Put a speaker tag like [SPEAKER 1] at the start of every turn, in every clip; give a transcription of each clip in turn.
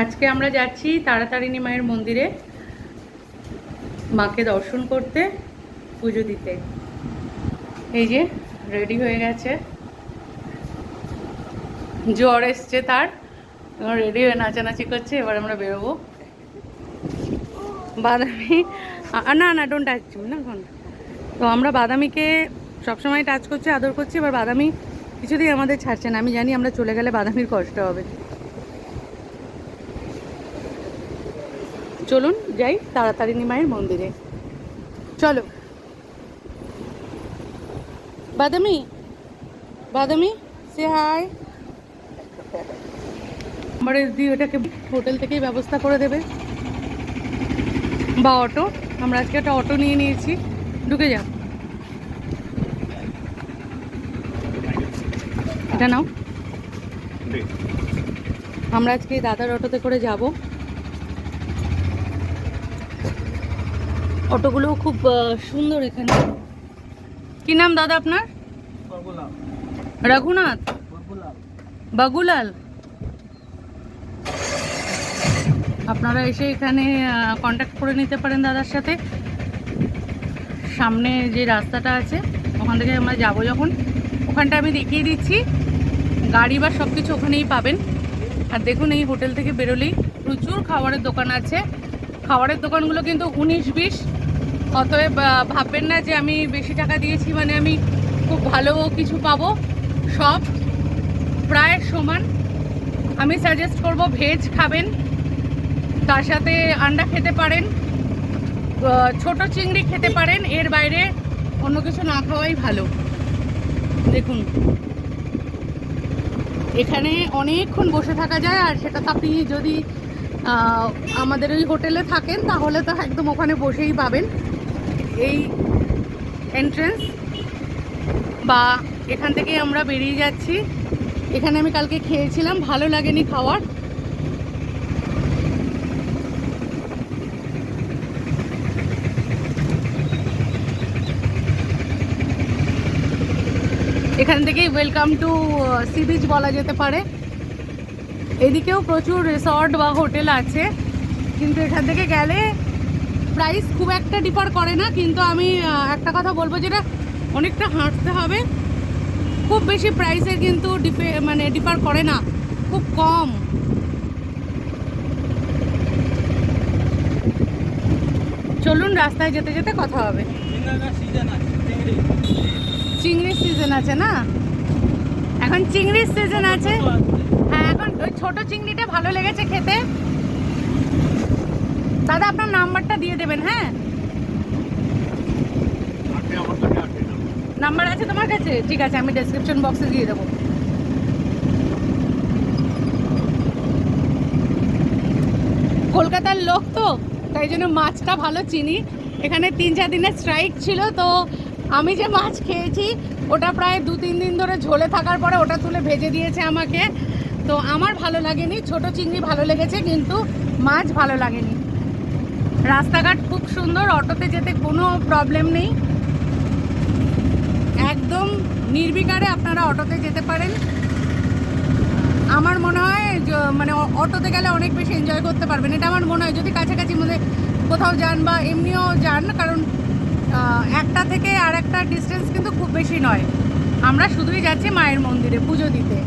[SPEAKER 1] আজকে আমরা যাচ্ছি তাড়াতাড়িনী মায়ের মন্দিরে। মাকে দর্শন করতে, পুজো দিতে। এই যে রেডি হয়ে গেছে। জ্বর এসছে তার। এবার রেডি হয়ে নাচানাচি করছে, এবার আমরা বেরোবো। বাদামি না না ডোন্ট টাচ না এখন তো আমরা বাদামিকে সবসময় টাচ করছি, আদর করছি, এবার বাদামি কিছুতেই আমাদের ছাড়ছে না। আমি জানি আমরা চলে গেলে বাদামির কষ্ট হবে। চলুন যাই তাড়াতাড়ি মায়ের মন্দিরে। চলো। বাদামি বাদামি সে হাই আমার দি ওটাকে হোটেল থেকেই ব্যবস্থা করে দেবে। বা অটো আমরা আজকে একটা অটো নিয়ে নিয়েছি। ঢুকে যাও। এটা নাও। আমরা আজকে দাদার অটোতে করে যাব। অটোগুলো খুব সুন্দর এখানে। কি নাম দাদা আপনার? রঘুনাথ? বাগুলাল। আপনারা এসে এখানে কন্ট্যাক্ট করে নিতে পারেন দাদার সাথে। সামনে যে রাস্তাটা আছে ওখান থেকে আমরা যাব যখন। ওখানটা আমি দেখিয়ে দিচ্ছি। গাড়ি বা সব কিছু ওখানেই পাবেন। আর দেখুন এই হোটেল থেকে বেরোলেই প্রচুর খাবারের দোকান আছে। খাবারের দোকানগুলো কিন্তু উনিশ বিশ। অতএব ভাববেন না যে আমি বেশি টাকা দিয়েছি মানে আমি খুব ভালো কিছু পাবো, সব প্রায় সমান। আমি সাজেস্ট করব ভেজ খাবেন, তার সাথে আন্ডা খেতে পারেন ছোট চিংড়ি খেতে পারেন, এর বাইরে অন্য কিছু না খাওয়াই ভালো। দেখুন, এখানে অনেকক্ষণ বসে থাকা যায়, আর সেটা তো আপনি যদি আমাদের ওই হোটেলে থাকেন, তাহলে তো একদম ওখানে বসেই পাবেন। এই এন্ট্রেন্স বা এখান থেকেই আমরা বেরিয়ে যাচ্ছি। এখানে আমি কালকে খেয়েছিলাম, ভালো লাগেনি খাওয়ার। এখান থেকেই ওয়েলকাম টু সি বিচ বলা যেতে পারে। এদিকেও প্রচুর রিসর্ট বা হোটেল আছে, কিন্তু এখান থেকে গেলে প্রাইস খুব একটা ডিফার করে না, কিন্তু আমি একটা কথা বলব যেটা অনেকটা হাঁটতে হবে। খুব বেশি প্রাইসের কিন্তু ডিফে মানে ডিফার করে না, খুব কম। চলুন রাস্তায় যেতে যেতে কথা হবে। চিংড়ির সিজন আছে না? এখন চিংড়ির সিজন আছে। হ্যাঁ এখন ওই ছোটো চিংড়িটা ভালো লেগেছে খেতে। দাদা আপনার নাম্বারটা দিয়ে দেবেন হ্যাঁ? নাম্বার আছে তোমার কাছে? ঠিক আছে আমি ডেসক্রিপশন বক্সে দিয়ে দেবো। কলকাতার লোক তো তাই জন্য মাছটা ভালো চিনি। এখানে তিন চার দিনের স্ট্রাইক ছিল তো আমি যে মাছ খেয়েছি ওটা প্রায় দু তিন দিন ধরে ঝোলে থাকার পরে ওটা তুলে ভেজে দিয়েছে আমাকে। তো আমার ভালো লাগেনি ছোট চিংড়ি ভালো লেগেছে কিন্তু মাছ ভালো লাগেনি। রাস্তাঘাট খুব সুন্দর, অটোতে যেতে কোনো প্রবলেম নেই। একদম নির্বিকারে আপনারা অটোতে যেতে পারেন। আমার মনে হয় মানে অটোতে গেলে অনেক বেশি এনজয় করতে পারবেন। এটা আমার মনে হয়, যদি কাছাকাছি মধ্যে কোথাও যান বা এমনিও যান, কারণ একটা থেকে আর একটা ডিস্টেন্স কিন্তু খুব বেশি নয়। আমরা শুধুই যাচ্ছি মায়ের মন্দিরে পুজো দিতে।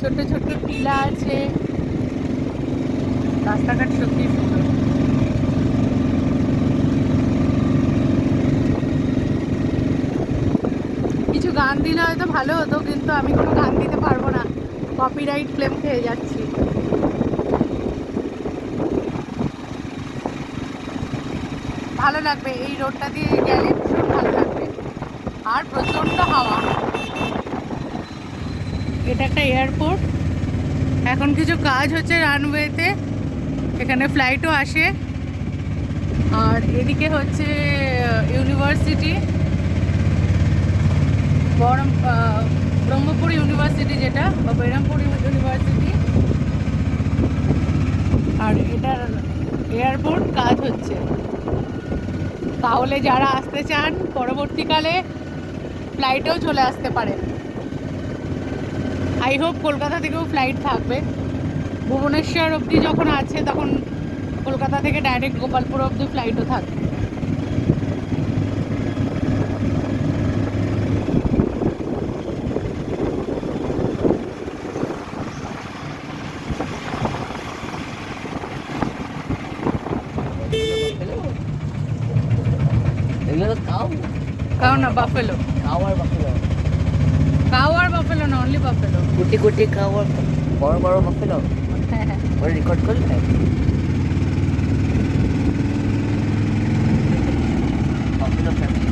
[SPEAKER 1] ছোট্ট ছোট্ট টিলা আছে। রাস্তাঘাট সত্যি সুন্দর কিছু গান দিলে হয়তো ভালো হতো, কিন্তু আমি কোনো গান দিতে পারব না। কপিরাইট ক্লেম খেয়ে যাচ্ছি। ভালো লাগবে, এই রোডটা দিয়ে গেলে ভীষণ ভালো লাগবে। আর প্রচণ্ড হাওয়া। এটা একটা এয়ারপোর্ট এখন কিছু কাজ হচ্ছে রানওয়েতে এখানে ফ্লাইটও আসে। আর এদিকে হচ্ছে ইউনিভার্সিটি বহরম ব্রহ্মপুর ইউনিভার্সিটি যেটা, বা বেরামপুর ইউনিভার্সিটি। আর এটার এয়ারপোর্ট কাজ হচ্ছে। তাহলে যারা আসতে চান, পরবর্তীকালে ফ্লাইটেও চলে আসতে পারে আই হোপ কলকাতা থেকেও ফ্লাইট থাকবে। ভুবনেশ্বর অবধি যখন আছে, তখন কলকাতা থেকে ডাইরেক্ট গোপালপুর অবধি ফ্লাইটও থাকে
[SPEAKER 2] এগুলো কাউ।
[SPEAKER 1] না বাফেলো
[SPEAKER 2] কাউ আর বাফেলো
[SPEAKER 1] কাও আর বাফেলো না অনলি বাফেলো
[SPEAKER 2] কুটি কুটি কাউ আর বড় বড় বাফেলো
[SPEAKER 1] হ্যাঁ হ্যাঁ
[SPEAKER 2] ওরা রেকর্ড করলে বাফেলো ফ্যামিলি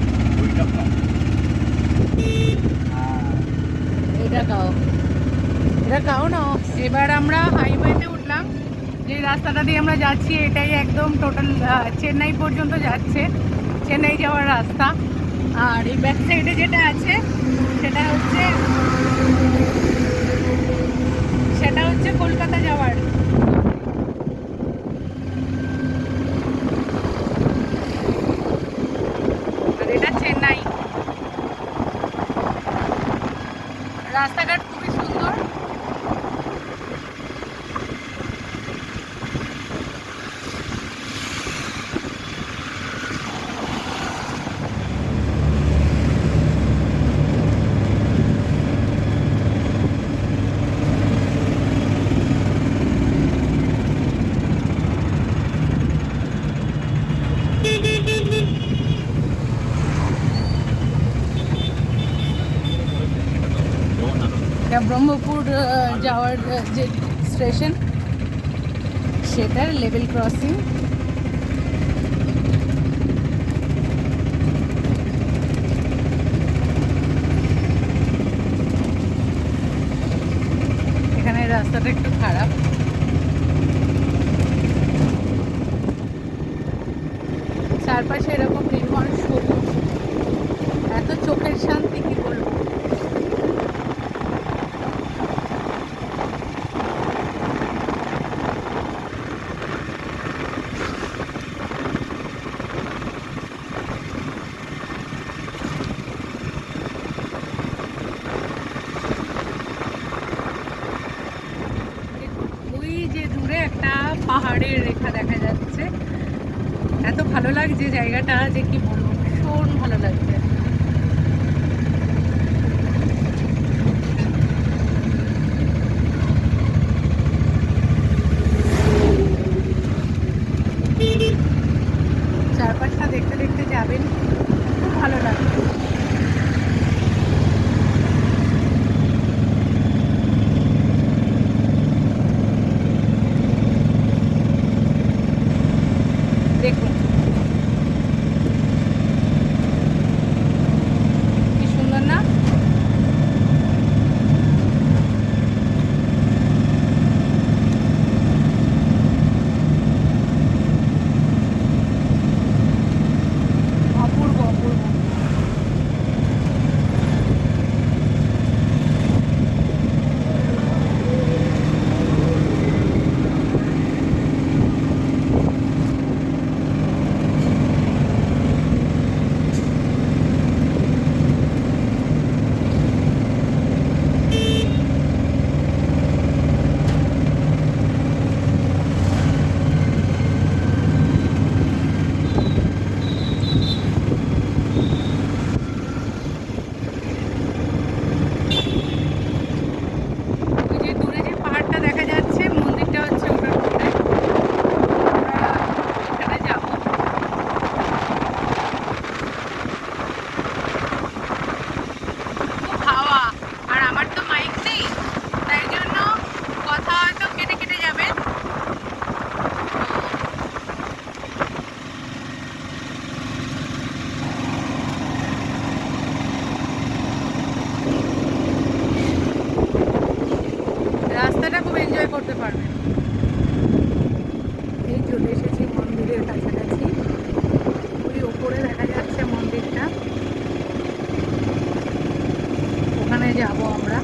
[SPEAKER 1] এটা কাও এটা কাও না। এবার আমরা হাইওয়েতে উঠলাম। যে রাস্তাটা দিয়ে আমরা যাচ্ছি এটাই একদম টোটাল চেন্নাই পর্যন্ত যাচ্ছে। চেন্নাই যাওয়ার রাস্তা। আর এই ব্যাক সাইডে যেটা আছে, সেটা হচ্ছে সেটা হচ্ছে কলকাতা যাওয়ার আর এটা চেন্নাই রাস্তাঘাট খুবই সুন্দর এটা ব্রহ্মপুর যাওয়ার যে স্টেশন, সেটার লেভেল ক্রসিং। এখানে রাস্তাটা একটু খারাপ। চারপাশে এরকম নির্মল সবুজ। এত চোখের শান্তি, কি বলব ওই যে দূরে একটা পাহাড়ের রেখা দেখা যাচ্ছে এত ভালো লাগছে জায়গাটা যে কি বলব ভীষণ ভালো লাগছে চারপাশটা দেখতে দেখতে যাবেন খুব ভালো লাগবে দেখুন কি সুন্দর না অপূর্ব অপূর্ব ওই যে দূরে যে পাহাড়টা দেখা যাচ্ছে মন্দিরটা হচ্ছে ওটার মধ্যে আমরা এখানে যাব খুব হাওয়া আর আমার তো মাইক নেই তাই জন্য কথা হয়তো কেটে কেটে যাবে রাস্তাটা খুব করতে পারবেন এই চলে এসেছি মন্দিরের কাছাকাছি। ওই ওপরে দেখা যাচ্ছে মন্দিরটা। ওখানে যাব আমরা।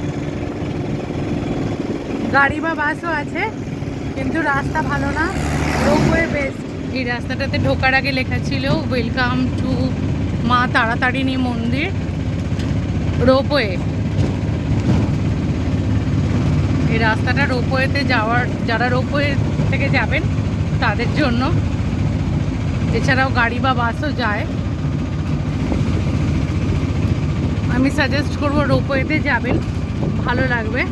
[SPEAKER 1] গাড়ি বা বাসও আছে, কিন্তু রাস্তা ভালো না। রোপওয়ে বেস্ট এই রাস্তাটাতে ঢোকার আগে লেখা ছিল ওয়েলকাম টু মা তাড়াতাড়িনী মন্দির। রোপওয়ে এই রাস্তাটা রোপওয়েতে যাওয়ার, যারা রোপওয়ে থেকে যাবেন, তাদের জন্য। এছাড়াও গাড়ি বা বাসও যায়। আমি সাজেস্ট করব রোপওয়েতে যাবেন, ভালো লাগবে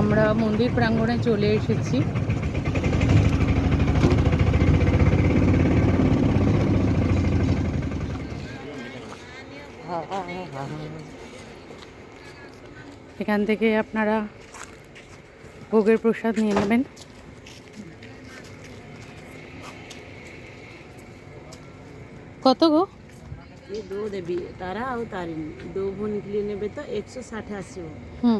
[SPEAKER 1] আমরা মন্দির প্রাঙ্গণে চলে এসেছি এখান থেকে আপনারা ভোগের প্রসাদ নিয়ে নেবেন কত গো
[SPEAKER 3] ये दो देवी तारा और तारिणी दो भो निकली नेबे तो एक सौ साठ आसो
[SPEAKER 1] হুম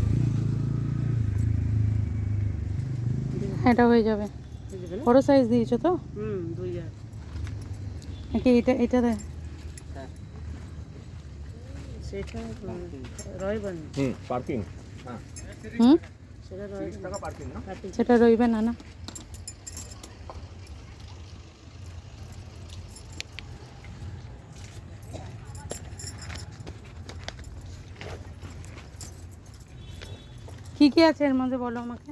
[SPEAKER 4] এটা
[SPEAKER 1] হয়ে যাবে। বড় সাইজ দিয়েছ তো?
[SPEAKER 3] হুম দুই হাজার
[SPEAKER 1] নাকি এটা এটা দে
[SPEAKER 3] সেটা রয়বান
[SPEAKER 4] হুম পার্কিং
[SPEAKER 1] হুম?
[SPEAKER 3] সেটা রয়বান
[SPEAKER 4] টাকা পার্কিং না?
[SPEAKER 1] সেটা রইবে না না। কি কি আছে এর মধ্যে বলো আমাকে?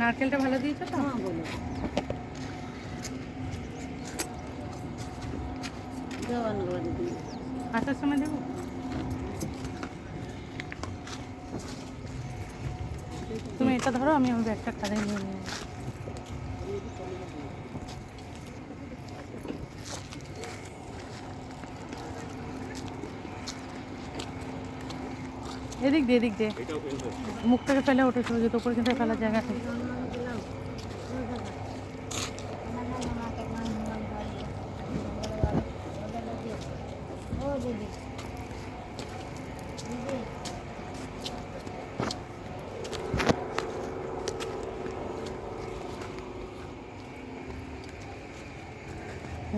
[SPEAKER 1] নারকেলটা ভালো দিয়েছ তো?
[SPEAKER 3] হ্যাঁ বলো।
[SPEAKER 1] আসার সময় দেবো? তুমি এটা ধরো আমি আমার ব্যাগটা কাঁধে নিয়ে নিয়ে এদিক দিয়ে এদিক দিয়ে।
[SPEAKER 4] এটাও
[SPEAKER 1] মুখ থেকে ফেলে ওঠে চলে যেত উপরে কিন্তু ফেলার জায়গা নেই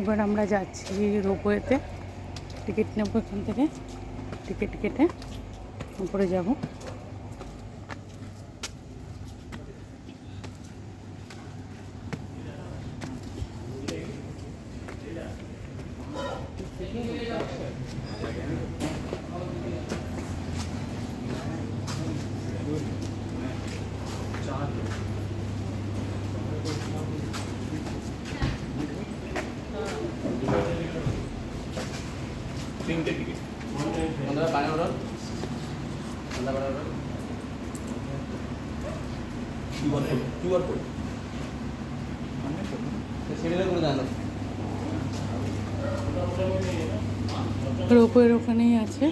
[SPEAKER 1] এবার আমরা যাচ্ছি রোপওয়েতে। টিকিট নেব এখান থেকে। টিকিট কেটে। উপরে যাব। রোপওয়ের ওখানেই আছে।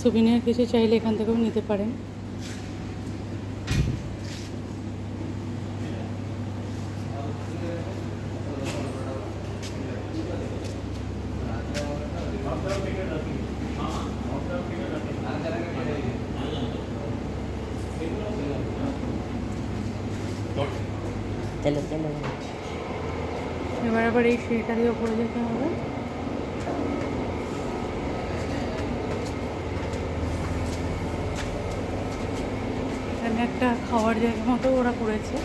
[SPEAKER 1] সুবিনিয়ার কিছু চাইলে এখান থেকেও নিতে পারেন
[SPEAKER 2] চলো চলো
[SPEAKER 1] এবার আবার এই সিঁড়িটারই হবে। এখানে একটা খাওয়ার জায়গা মতো ওরা করেছে।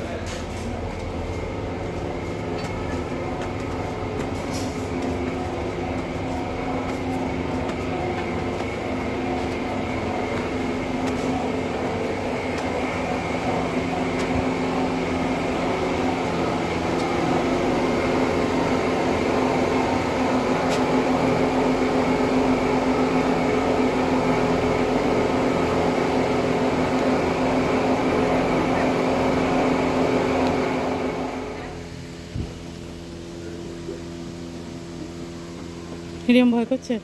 [SPEAKER 1] হিরিয়াম ভয় করছে?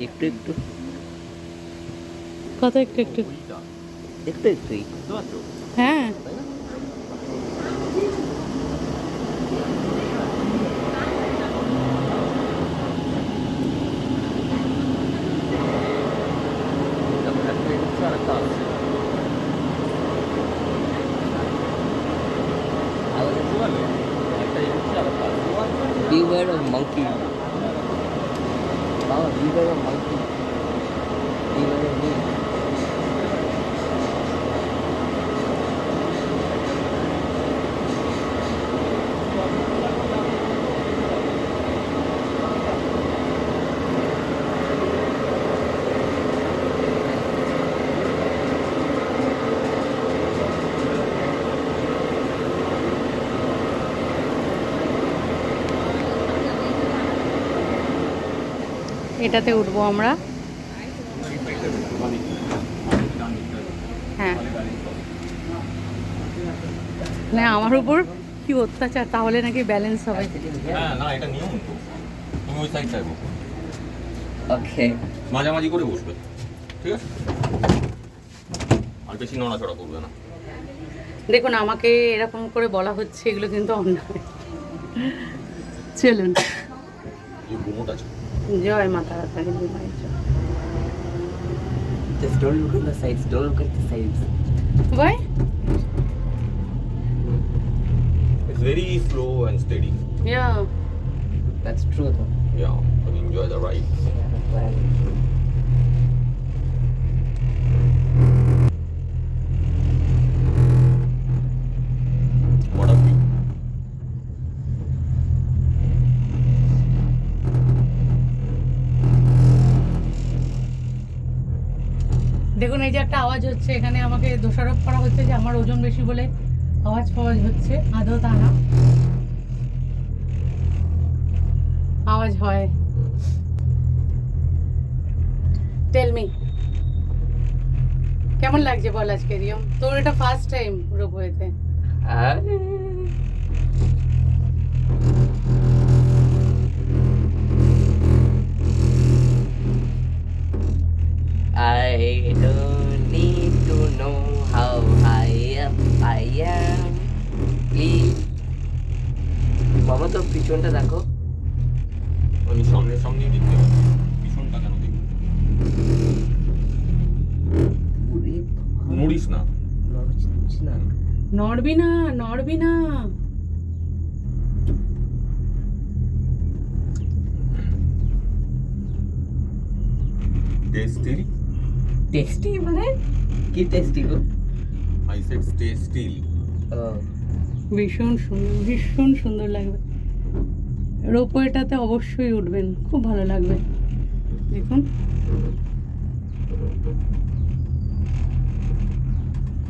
[SPEAKER 2] একটু একটু।
[SPEAKER 1] কত একটু। একটু
[SPEAKER 2] একটু একটু।
[SPEAKER 1] হ্যাঁ। এটাতে উঠবো আমরা। হ্যাঁ। না আমার উপর কি অত্যাচার তাহলে নাকি ব্যালেন্স হবে।
[SPEAKER 4] হ্যাঁ না এটা নিয়ম তো। তুমি ওই সাইডটায় বসো
[SPEAKER 2] Okay.
[SPEAKER 4] মাঝামাঝি করে বসবে ঠিক আছে? আর বেশি নড়াচড়া করবে না।
[SPEAKER 1] দেখুন আমাকে এরকম করে বলা হচ্ছে এগুলো কিন্তু অন্যায়। চলুন।
[SPEAKER 4] আছে
[SPEAKER 1] জয় মা তাড়াতাড়ি মায়ের জয়।
[SPEAKER 2] Just don't look at the sides. Don't look at the sides.
[SPEAKER 1] Why?
[SPEAKER 4] It's very slow and steady
[SPEAKER 1] Yeah.
[SPEAKER 2] That's true though.
[SPEAKER 4] Yeah but enjoy the ride
[SPEAKER 1] what এই যে একটা আওয়াজ হচ্ছে, এখানে আমাকে দোষারোপ করা হচ্ছে যে আমার ওজন বেশি বলে আওয়াজ ফাওয়াজ হচ্ছে, আদৌ তা না। আওয়াজ হয়। টেল মি কেমন লাগছে বল আজকে, রিয়ম? তোর এটা ফার্স্ট টাইম রোপওয়েতে.
[SPEAKER 2] I don't need to know how high up I am. Please. মামা তো পিছনটা দেখো।
[SPEAKER 4] আমি সামনের সামনেই দেখতে পিছনটা কেন দেখব? নড়িস না।
[SPEAKER 1] নড়বি না নড়বি না।
[SPEAKER 2] টেস্টি? মানে কি টেস্টি গো?
[SPEAKER 4] আই সেড স্টে স্টিল
[SPEAKER 2] ও।
[SPEAKER 1] ভীষণ সুন্দর ভীষণ সুন্দর লাগবে। রোপওয়েটাতে অবশ্যই উঠবেন খুব ভালো লাগবে। দেখুন।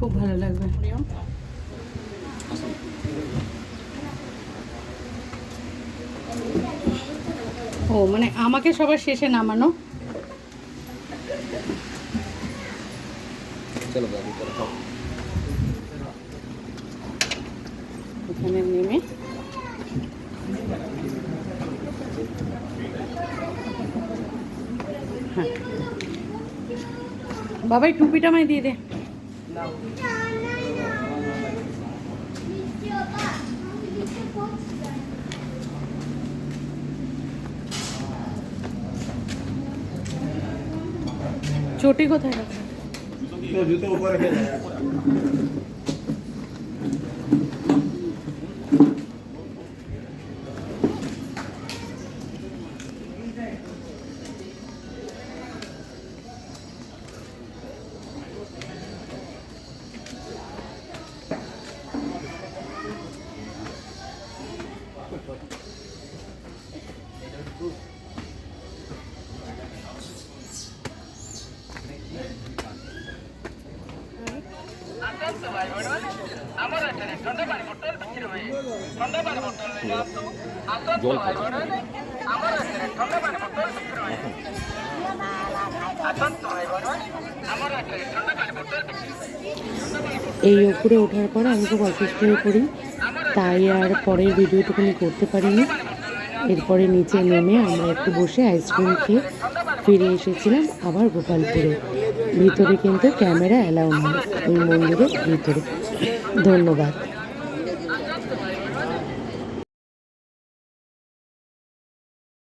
[SPEAKER 1] খুব ভালো লাগবে। ও মানে আমাকে সবার শেষে নামানো।
[SPEAKER 2] চলো বাবু চলো
[SPEAKER 1] এখানে নেমে। হ্যাঁ। বাবাই টুপিটা আমায় দিয়ে দে। চটি কোথায়
[SPEAKER 4] জুতো উপরে জল
[SPEAKER 1] এই ওপরে ওঠার পর আমি খুব অসুস্থ হয়ে পড়ি। তাই আর পরের ভিডিওটুকুনি করতে পারিনি। এরপরে নিচে নেমে আমরা একটু বসে আইসক্রিম খেয়ে ফিরে এসেছিলাম আবার গোপালপুরে। ভিতরে কিন্তু ক্যামেরা অ্যালাউ নয় ওই মন্দিরের ভিতরে। ধন্যবাদ।